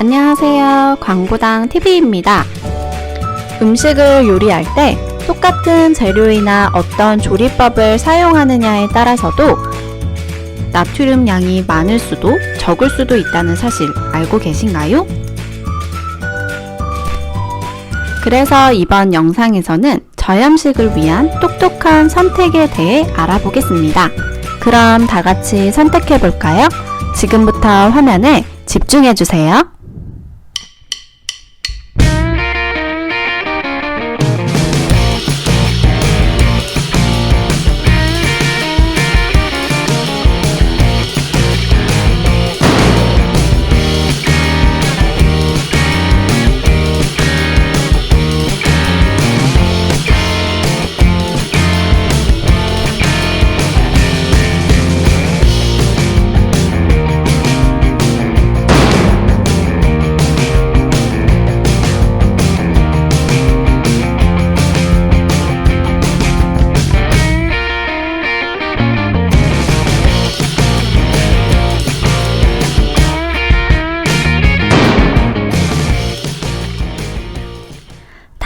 안녕하세요. 광고당 TV입니다. 음식을 요리할 때 똑같은 재료이나 어떤 조리법을 사용하느냐에 따라서도 나트륨 양이 많을 수도 적을 수도 있다는 사실 알고 계신가요? 그래서 이번 영상에서는 저염식을 위한 똑똑한 선택에 대해 알아보겠습니다. 그럼 다 같이 선택해 볼까요? 지금부터 화면에 집중해 주세요.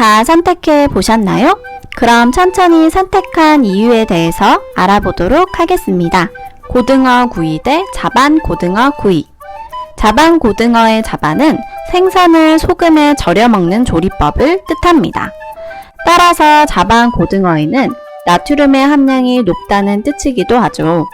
다 선택해 보셨나요? 그럼 천천히 선택한 이유에 대해서 알아보도록 하겠습니다. 고등어 구이 대 자반 고등어 구이. 자반 고등어의 자반은 생선을 소금에 절여 먹는 조리법을 뜻합니다. 따라서 자반 고등어에는 나트륨의 함량이 높다는 뜻이기도 하죠.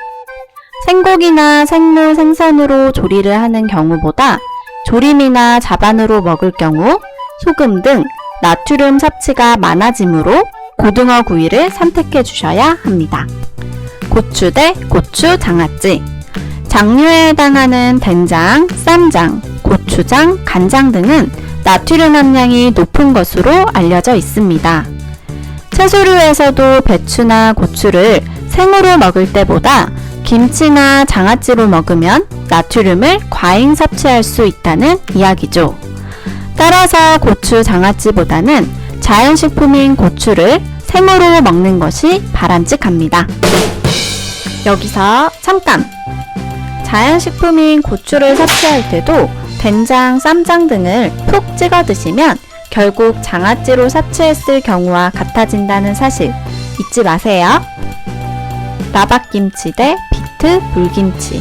생고기나 생물 생선으로 조리를 하는 경우보다 조림이나 자반으로 먹을 경우 소금 등 나트륨 섭취가 많아지므로 고등어 구이를 선택해 주셔야 합니다. 고추 대 고추 장아찌. 장류에 해당하는 된장, 쌈장, 고추장, 간장 등은 나트륨 함량이 높은 것으로 알려져 있습니다. 채소류에서도 배추나 고추를 생으로 먹을 때보다 김치나 장아찌로 먹으면 나트륨을 과잉 섭취할 수 있다는 이야기죠. 따라서 고추 장아찌보다는 자연식품인 고추를 생으로 먹는 것이 바람직합니다. 여기서 잠깐! 자연식품인 고추를 섭취할 때도 된장, 쌈장 등을 푹 찍어 드시면 결국 장아찌로 섭취했을 경우와 같아진다는 사실 잊지 마세요. 나박김치 대 비트 물김치.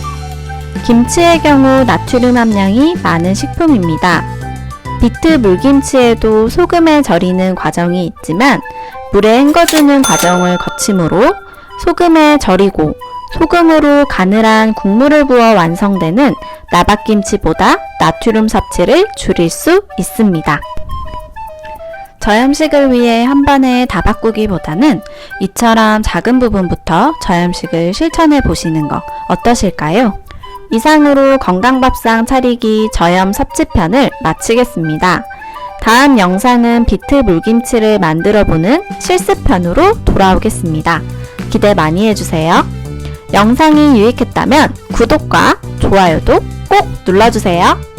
김치의 경우 나트륨 함량이 많은 식품입니다. 비트 물김치에도 소금에 절이는 과정이 있지만 물에 헹궈주는 과정을 거침으로 소금에 절이고 소금으로 가늘한 국물을 부어 완성되는 나박김치보다 나트륨 섭취를 줄일 수 있습니다. 저염식을 위해 한 번에 다 바꾸기보다는 이처럼 작은 부분부터 저염식을 실천해 보시는 거 어떠실까요? 이상으로 건강밥상 차리기 저염 섭취편을 마치겠습니다. 다음 영상은 비트 물김치를 만들어 보는 실습편으로 돌아오겠습니다. 기대 많이 해주세요. 영상이 유익했다면 구독과 좋아요도 꼭 눌러주세요.